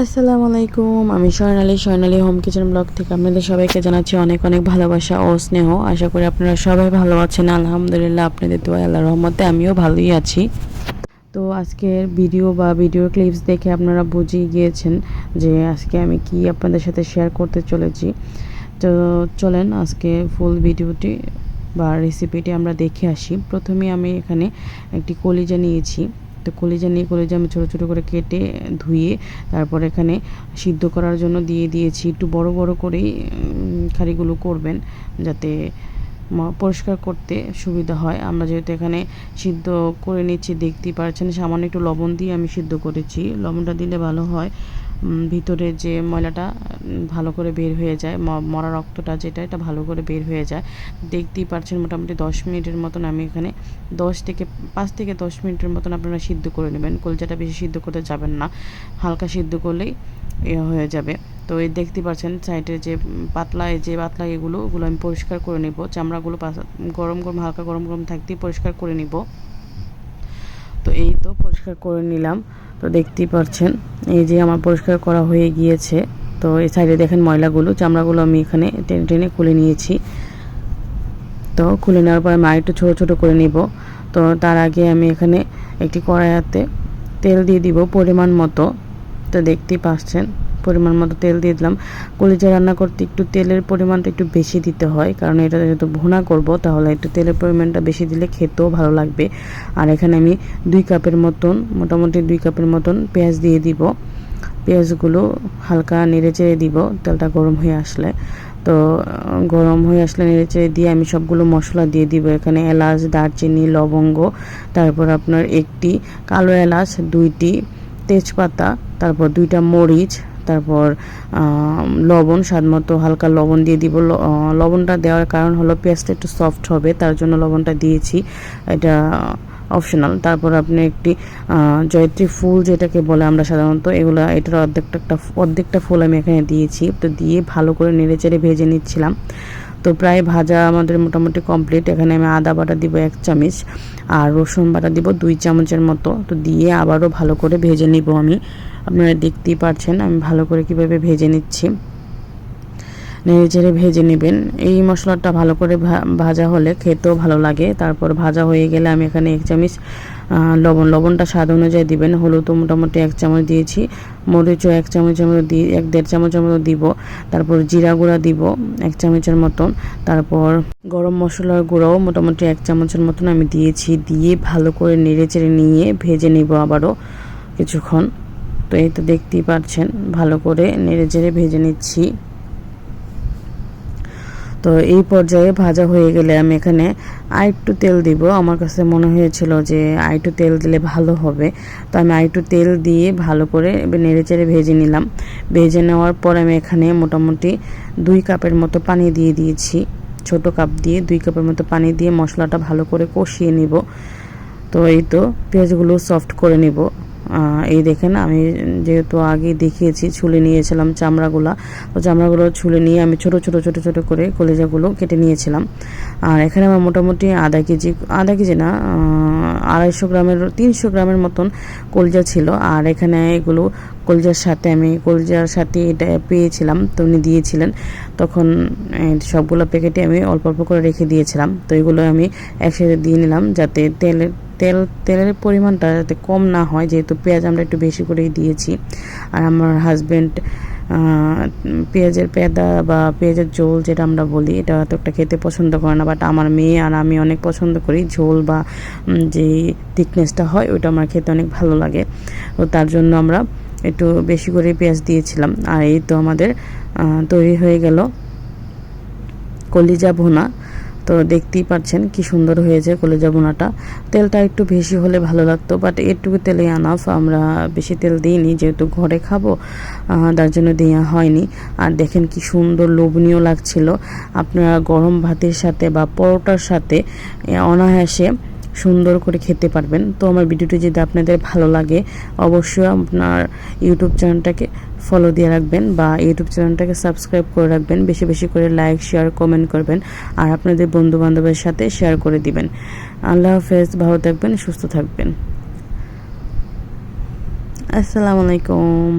আসসালামু আলাইকুম আমি Swarnali Swarnali home kitchen blog থেকে আপনাদের সবাইকে জানাচ্ছি অনেক অনেক ভালোবাসা ও স্নেহ। আশা করি আপনারা সবাই ভালো আছেন। আলহামদুলিল্লাহ, আপনাদের দোয়া আল্লাহ রহমতে আমিও ভালোই আছি। তো আজকের ভিডিও বা ভিডিও ক্লিপস দেখে আপনারা বুঝিয়ে গিয়েছেন যে আজকে আমি কি আপনাদের সাথে শেয়ার করতে চলেছি। তো চলেন আজকে ফুল ভিডিওটি বা রেসিপিটি আমরা দেখে আসি। প্রথমে আমি এখানে একটি কলিজা নিয়েছি। তো কলিজা নিয়ে কলিজা আমি ছোটো ছোটো করে কেটে ধুয়ে তারপর এখানে সিদ্ধ করার জন্য দিয়ে দিয়েছি। একটু বড় বড় করেই খাড়িগুলো করবেন যাতে পরিষ্কার করতে সুবিধা হয়। আমরা যেহেতু এখানে সিদ্ধ করে নিচ্ছি, দেখতেই পারছেন, সামান্য একটু লবণ দিয়ে আমি সিদ্ধ করেছি। লবণটা দিলে ভালো হয়। ভিতরে যে ময়লাটা ভালো করে বের হয়ে যায় মরা রক্তটা যেটা, এটা ভালো করে বের হয়ে যায়। দেখতেই পারছেন মোটামুটি দশ মিনিটের মতন আমি এখানে, দশ থেকে পাঁচ থেকে দশ মিনিটের মতন আপনারা সিদ্ধ করে নেবেন। কলজাটা বেশি সিদ্ধ করতে যাবেন না, হালকা সিদ্ধ করলেই হয়ে যাবে। তো এই দেখতে পাচ্ছেন সাইডের যে পাতলা যে পাতলা এগুলো, ওগুলো আমি পরিষ্কার করে নিব। চামড়াগুলো গরম গরম, হালকা গরম গরম থাকতেই পরিষ্কার করে নিব। তো এই তো পরিষ্কার করে নিলাম। তো দেখতেই পাচ্ছেন এই যে আমার পরিষ্কার করা হয়ে গিয়েছে। তো এই সাইডে দেখেন ময়লাগুলো, চামড়াগুলো আমি এখানে টেনে টেনে খুলে নিয়েছি। তো খুলে নেওয়ার পরে মা একটু ছোটো ছোটো করে নিব। তো তার আগে আমি এখানে একটি কড়াইয়াতে তেল দিয়ে দিব পরিমাণ মতো। তো দেখতেই পাচ্ছেন। পরিমাণ মতো তেল দিয়ে দিলাম। কলিজা রান্না করতে একটু তেলের পরিমাণটা একটু বেশি দিতে হয়, কারণ এটা যেহেতু ভুনা করব, তাহলে একটু তেলের পরিমাণটা বেশি দিলে খেতেও ভালো লাগবে। আর এখানে আমি দুই কাপের মতন, মোটামুটি দুই কাপের মতন পেঁয়াজ দিয়ে দিব। পেঁয়াজগুলো হালকা নেড়ে চেড়ে দিব, তেলটা গরম হয়ে আসলে। তো, গরম হয়ে আসলে নেড়ে চেড়ে দিয়ে আমি সবগুলো মশলা দিয়ে দিব। এখানে এলাচ, দারচিনি, লবঙ্গ, তারপর আপনার একটি কালো এলাচ, দুইটি তেজপাতা, তারপর দুইটা মরিচ তারপর লবণ, স্বাদ মতো হালকা লবণ দিয়ে দিব। লবণটা দেওয়ার কারণ হলো পেঁয়াজটা একটু সফট হবে, তার জন্য লবণটা দিয়েছি। এটা অপশনাল তারপর আপনি একটি জয়ত্রী ফুল যেটাকে বলে আমরা সাধারণত, এগুলো, এটার অর্ধেকটা একটা অর্ধেকটা ফুল আমি এখানে দিয়েছি। তো দিয়ে ভালো করে নেড়ে চেড়ে ভেজে নিচ্ছিলাম। তো প্রায় ভাজা আমাদের মোটামুটি কমপ্লিট এখানে আমি আদা বাটা দিব এক চামচ, আর রসুন বাটা দিব দুই চামচের মতো। তো দিয়ে আবারও ভালো করে ভেজে নিব আমি। আপনারা দেখতেই পাচ্ছেন, আমি ভালো করে কীভাবে ভেজে নিচ্ছি। নেড়ে চেড়ে ভেজে নেবেন। এই মশলাটা ভালো করে ভাজা হলে খেতেও ভালো লাগে। তারপর ভাজা হয়ে গেলে আমি এখানে এক চামচ লবণ। লবণটা স্বাদ অনুযায়ী দিবেন। হলুদও মোটামুটি এক চামচ দিয়েছি। মরিচও এক চামচের মতো দিয়ে এক দেড় চামচের মতো দিব। তারপর জিরা গুঁড়া দিব এক চামচের মতন। তারপর গরম মশলার গুঁড়াও মোটামুটি এক চামচের মতন আমি দিয়েছি। দিয়ে ভালো করে নেড়ে চেড়ে নিয়ে ভেজে নিব আবারও কিছুক্ষণ। তো এই তো দেখতেই পাচ্ছেন ভালো করে নেড়ে চেড়ে ভেজে নিচ্ছি। তো এই পর্যায়ে ভাজা হয়ে গেলে আমি এখানে আরেকটু তেল দিব। আমার কাছে মনে হয়েছিল যে আরেকটু তেল দিলে ভালো হবে। তো আমি আরেকটু তেল দিয়ে ভালো করে নেড়ে চেড়ে ভেজে নিলাম। ভেজে নেওয়ার পর আমি এখানে মোটামুটি দুই কাপের মতো পানি দিয়ে দিয়েছি। ছোট কাপ দিয়ে দুই কাপের মতো পানি দিয়ে মশলাটা ভালো করে কষিয়ে নিব। তো এই তো পেঁয়াজগুলো সফট করে নিব। এই দেখেন, আমি যেহেতু আগে দেখিয়েছি, ছুলে নিয়েছিলাম চামড়াগুলা। তো চামড়াগুলো ছুলে নিয়ে আমি ছোট ছোট ছোট ছোট করে কলেজাগুলো কেটে নিয়েছিলাম। আর এখানে আমার মোটামুটি আধা কেজি আধা কেজি না আড়াইশো গ্রামের, তিনশো গ্রামের মতন কলজা ছিল। আর এখানে এগুলো কলজার সাথে আমি, কলজার সাথে এটা পেয়েছিলাম, তো উনি দিয়েছিলেন। তখন সবগুলো প্যাকেটে আমি অল্প অল্প করে রেখে দিয়েছিলাম। তো এগুলো আমি একসাথে দিয়ে নিলাম যাতে তেলের তেল, তেলের পরিমাণটা যাতে কম না হয়, যেহেতু পেঁয়াজ আমরা একটু বেশি করেই দিয়েছি। আর আমার হাজব্যান্ড পেঁয়াজের পেদা বা পেঁয়াজের ঝোল যেটা আমরা বলি, এটা তো একটা খেতে পছন্দ করে না বাট আমার মেয়ে আর আমি অনেক পছন্দ করি। ঝোল বা যে থিকনেসটা হয়, ওইটা আমার খেতে অনেক ভালো লাগে। তো তার জন্য আমরা একটু বেশি করে পেঁয়াজ দিয়েছিলাম। আর এই তো আমাদের তৈরি হয়ে গেল কলিজা ভুনা। তো দেখতেই পাচ্ছেন কি সুন্দর হয়েছে কলিজা ভুনাটা। তেলটা একটু বেশি হলে ভালো লাগতো বাট এটুকু তেলে আনাফ আমরা বেশি তেল দিইনি, যেহেতু ঘরে খাব তার জন্য দেওয়া হয়নি। আর দেখেন কি সুন্দর লোভনীয় লাগছিল। আপনারা গরম ভাতের সাথে বা পরোটার সাথে অনায়াসে সুন্দর করে খেতে পারবেন। তো আমার ভিডিওটি যদি আপনাদের ভালো লাগে, অবশ্যই আপনার ইউটিউব চ্যানেলটাকে ফলো দিয়ে রাখবেন বা ইউটিউব চ্যানেলটাকে সাবস্ক্রাইব করে রাখবেন। বেশি বেশি করে লাইক শেয়ার কমেন্ট করবেন আর আপনাদের বন্ধু বান্ধবের সাথে শেয়ার করে দিবেন। আল্লাহ হাফেজ, ভালো থাকবেন, সুস্থ থাকবেন। আসসালামু আলাইকুম।